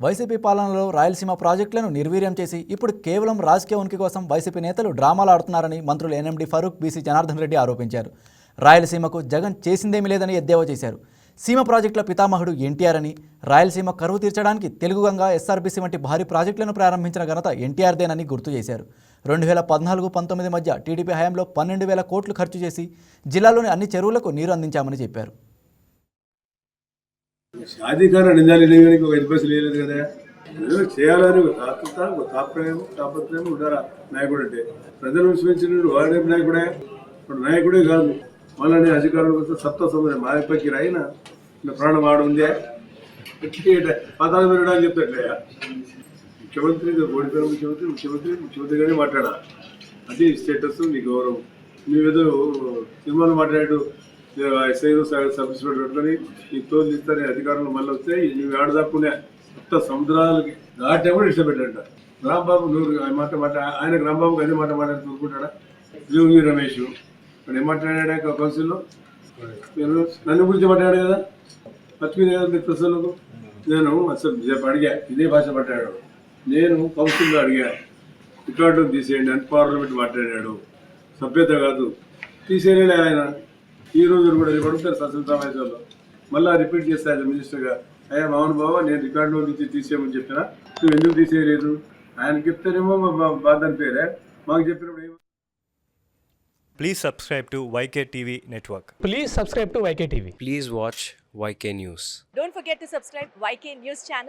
YCP పాలనలో రాయలసీమ ప్రాజెక్టులను నిర్వీర్యం చేసి ఇప్పుడు కేవలం రాజకీయ ఉనికి కోసం వైసీపీ నేతలు డ్రామాలు ఆడుతున్నారని మంత్రులు ఎన్ఎండి ఫరూక్ బీసీ జనార్దన్ రెడ్డి ఆరోపించారు. రాయలసీమకు జగన్ చేసిందేమీ లేదని ఎద్దేవా చేశారు. సీమ ప్రాజెక్టుల పితామహుడు ఎన్టీఆర్ అని రాయలసీమ కరువు తీర్చడానికి తెలుగుగంగా ఎస్ఆర్బీసీ వంటి భారీ ప్రాజెక్టులను ప్రారంభించిన ఘనత ఎన్టీఆర్దేనని గుర్తు చేశారు. రెండు వేల పద్నాలుగు పంతొమ్మిది మధ్య టీడీపీ హయాంలో పన్నెండు వేల కోట్లు ఖర్చు చేసి జిల్లాలోని అన్ని చెరువులకు నీరు అందించామని చెప్పారు. షాదీఖానా నిందాలు లేవనికి ఒక ఐదు లేదు కదా. ఏదో చేయాలని ఒక తాత్విక ఒక తాత్పర్యం తాపత్రయం ఉండారా నాయకుడు అంటే ప్రజలు విశ్వించిన వాడే నాయకుడే. ఇప్పుడు నాయకుడే కాదు. మళ్ళీ అధికారులు వస్తే కోసం సప్త సముద్రం మా పైకి రాయిన నా ప్రాణం ఆడ ఉందే. పతాలు పెరగడానికి చెప్తాట్లే ముఖ్యమంత్రి ఓడిపోయిన ముఖ్యమంత్రి ముఖ్యమంత్రి ముఖ్యమంత్రిగానే మాట్లాడా అది స్టేటస్ నీ గౌరవం. మేమేదో సినిమాలు మాట్లాడు ఎస్ఐలు సబ్ ఇన్స్పెక్టర్ పెట్టుకొని ఈ తోలు ఇస్తానే అధికారులు మళ్ళీ వస్తే నువ్వు ఆడదాక్కునే మొత్తం సముద్రాలకి దాటే కూడా ఇష్టపెట్టాడ రాంబాబు నువ్వు మాట మాట ఆయనకు రాంబాబుకి అదే మాట మాట్లాడి చూసుకుంటాడా జోగి రమేష్. ఇప్పుడు ఏం మాట్లాడాడు కౌన్సిల్లో? నేను నన్ను గురించి మాట్లాడాడు కదా? లక్ష్మీ ప్రశ్నలకు నేను అసలు రేపు అడిగా. ఇదే భాష మాట్లాడాడు. నేను కౌన్సిల్లో అడిగా. రికార్డు తీసేయండి అని పార్లమెంట్ మాట్లాడాడు. సభ్యత కాదు. తీసేయలేదు ఆయన? ఈ రోజు కూడా అడుగుతారు సత్యం సమావేశంలో మళ్ళీ రిపీట్ చేస్తా ఆయన మినిస్టర్గా అయ్యా మౌన్ బాబా నేను రికార్డులో నుంచి తీసేయమని చెప్పినా నువ్వు ఎందుకు తీసేయలేదు ఆయనకి చెప్తారేమో మా బాధ అని పేరే మాకు చెప్పినప్పుడు ఏమో Please subscribe to YK TV Network. Please subscribe to YK TV. Please watch YK News. Don't forget to subscribe YK News channel